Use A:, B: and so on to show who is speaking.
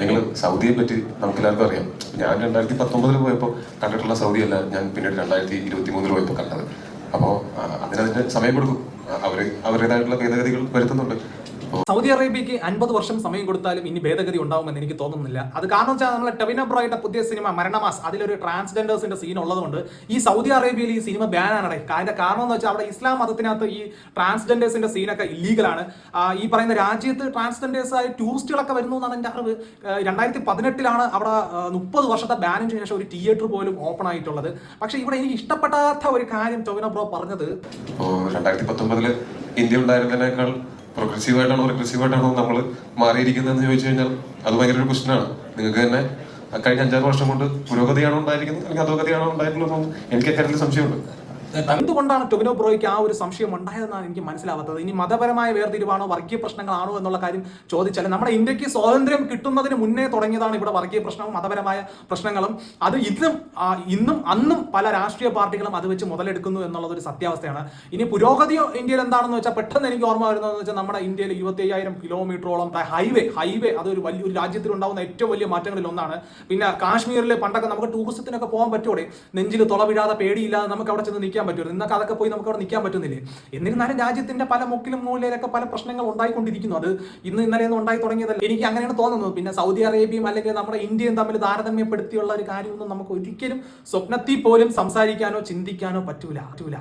A: നിങ്ങൾ സൗദിയെ പറ്റി നമുക്ക് എല്ലാവർക്കും അറിയാം. ഞാൻ രണ്ടായിരത്തി പത്തൊമ്പതിൽ പോയപ്പോൾ കണ്ടിട്ടുള്ള സൗദി അല്ല ഞാൻ പിന്നീട് രണ്ടായിരത്തി ഇരുപത്തി മൂന്നിൽ പോയപ്പോൾ കണ്ടത് അപ്പോൾ അതിനതിന് സമയം കൊടുക്കും. അവർ അവരുടേതായിട്ടുള്ള ഭേദഗതികൾ വരുത്തുന്നുണ്ട്.
B: സൗദി അറേബ്യക്ക് അൻപത് വർഷം സമയം കൊടുത്താലും ഇനി ഭേദഗതി ഉണ്ടാവുമെന്ന് എനിക്ക് തോന്നുന്നില്ല. അത് കാരണം വെച്ചാൽ നമ്മളെ ടെവിന ബ്രോയുടെ പുതിയ സിനിമ മരണമാസ് അതിലൊരു ട്രാൻസ്ജെൻഡേഴ്സിന്റെ സീൻ ഉള്ളതുകൊണ്ട് ഈ സൗദി അറേബ്യയിൽ ഈ സിനിമ ബാൻ ബാനാണ് അതിന്റെ കാരണം എന്ന് വെച്ചാൽ അവിടെ ഇസ്ലാം മതത്തിനകത്ത് ഈ ട്രാൻസ്ജെൻഡേഴ്സിന്റെ സീനൊക്കെ ഇല്ലീഗലാണ് ഈ പറയുന്ന രാജ്യത്ത് ട്രാൻസ്ജെൻഡേഴ്സ് ആയ ടൂറിസ്റ്റുകളൊക്കെ വരുന്നു എന്നാണ് എന്റെ അറിവ്. രണ്ടായിരത്തി പതിനെട്ടിലാണ് അവിടെ മുപ്പത് വർഷത്തെ ബാനിന് ശേഷം ഒരു തിയേറ്റർ പോലും ഓപ്പൺ ആയിട്ടുള്ളത്. പക്ഷെ ഇവിടെ എനിക്ക് ഇഷ്ടപ്പെടാത്ത ഒരു കാര്യം ടൊവിന ബ്രോ പറഞ്ഞത്
A: ഇന്ത്യ ഉണ്ടായിരുന്നതിനേക്കാൾ പ്രോഗ്രസീവ് ആയിട്ടാണോ റിഗ്രസീവ് ആയിട്ടാണോ നമ്മൾ മാറിയിരിക്കുന്നതെന്ന് ചോദിച്ചു കഴിഞ്ഞാൽ അത് ഭയങ്കര ഒരു ക്വസ്റ്റനാണ് നിങ്ങൾക്ക് തന്നെ കഴിഞ്ഞ അഞ്ചാറ് വർഷം കൊണ്ട് പുരോഗതിയാണോ ഉണ്ടായിരിക്കുന്നത്? അല്ലെങ്കിൽ അധോഗതിയാണോ ഉണ്ടായിട്ടുള്ളത് എനിക്ക് അക്കാര്യത്തിൽ സംശയമുണ്ട്.
B: എന്തുകൊണ്ടാണ് ടൊവിനോ ബ്രോയ്ക്ക് ആ ഒരു സംശയം ഉണ്ടായതെന്നാണ് എനിക്ക് മനസ്സിലാവാത്തത്. ഇനി മതപരമായ വേർതിരിവാണോ വർഗീയ പ്രശ്നങ്ങളാണോ എന്നുള്ള കാര്യം ചോദിച്ചാൽ നമ്മുടെ ഇന്ത്യയ്ക്ക് സ്വാതന്ത്ര്യം കിട്ടുന്നതിന് മുന്നേ തുടങ്ങിയതാണ് ഇവിടെ വർഗീയ പ്രശ്നവും മതപരമായ പ്രശ്നങ്ങളും. അത് ഇന്നും ഇന്നും അന്നും പല രാഷ്ട്രീയ പാർട്ടികളും അത് വെച്ച് മുതലെടുക്കുന്നു എന്നുള്ളത് ഒരു സത്യാവസ്ഥയാണ്. ഇനി പുരോഗതി ഇന്ത്യയിൽ എന്താണെന്ന് വെച്ചാൽ പെട്ടെന്ന് എനിക്ക് ഓർമ്മ വരുന്നതെന്ന് വെച്ചാൽ നമ്മുടെ ഇന്ത്യയിൽ ഇരുപത്തി അയ്യായിരം കിലോമീറ്ററോളം ഹൈവേ ഹൈവേ അതൊരു വലിയൊരു രാജ്യത്തിൽ ഉണ്ടാകുന്ന ഏറ്റവും വലിയ മാറ്റങ്ങളിൽ ഒന്നാണ്. പിന്നെ കാശ്മീരിലെ പണ്ടൊക്കെ നമുക്ക് ടൂറിസത്തിനൊക്കെ പോകാൻ പറ്റൂടെ. നെഞ്ചിൽ തുള വീഴാതെ പേടിയില്ലാതെ നമുക്ക് അവിടെ ചെന്ന് നിൽക്കാൻ പറ്റുമോ ഇന്നൊക്കെ അതൊക്കെ പോയി നമുക്ക് അവിടെ നിൽക്കാൻ പറ്റുന്നില്ലേ? എന്നിരുന്നാലും രാജ്യത്തിന്റെ പല മുക്കിലും മൂലയിലൊക്കെ പല പ്രശ്നങ്ങൾ ഉണ്ടായിക്കൊണ്ടിരിക്കുന്നു. അത് ഇന്ന് ഇന്നലെ ഒന്നും ഉണ്ടായി തുടങ്ങിയതല്ല. എനിക്ക് അങ്ങനെയാണ് തോന്നുന്നത്. പിന്നെ സൗദി അറേബ്യയും അല്ലെങ്കിൽ നമ്മുടെ ഇന്ത്യയും തമ്മിൽ താരതമ്യപ്പെടുത്തിയുള്ള ഒരു കാര്യമൊന്നും നമുക്ക് ഒരിക്കലും സ്വപ്നത്തിൽ പോലും സംസാരിക്കാനോ ചിന്തിക്കാനോ പറ്റൂല. പറ്റൂല.